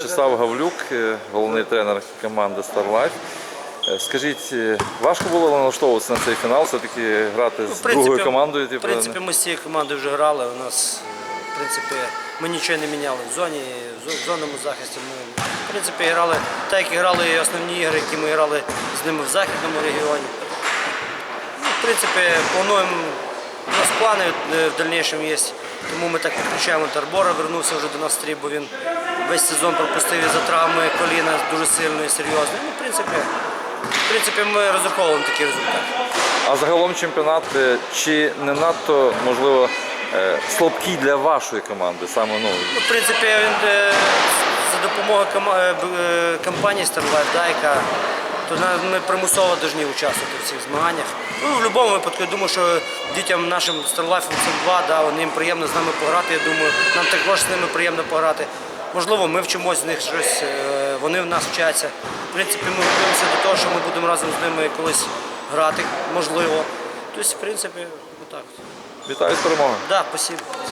Вячеслав Гавлюк, е, головний тренер команди StarLife. Е, Скажіть, е, важко було налаштовуватися на цей фінал, все-таки грати з принципі, другою командою? В Типу, принципі, ми з цією командою вже грали. У нас, в принципі, ми нічого не міняли в зоні, в зо- зонному захисті. Ми, в принципі, грали так, як і грали і основні ігри, які ми грали з ними в західному регіоні. Ну, в принципі, плануємо, у нас плани е, в дальнішому є. Тому ми так підключаємо Тарбора, вернувся вже до нас стрій, бо він весь сезон пропустив із-за травми коліна дуже сильно і серйозно. Ну, в принципі, в принципі, ми розраховуємо такий результат. А загалом чемпіонат чи не надто, можливо, е, слабкий для вашої команди? Саме, ну, Ну, в принципі, він е, за допомогою компанії StarLife, да, яка то ми примусово повинні участвувати в цих змаганнях. Ну, в будь-якому випадку, я думаю, що дітям нашим це два, да, вони їм приємно з нами пограти. Я думаю, нам також з ними приємно пограти. Можливо, ми вчимось з них щось, е, вони в нас вчаться. В принципі, ми готуємося до того, що ми будемо разом з ними колись грати, можливо. Тобто, в принципі, отак. вітаю з перемогою. Да, спасибо.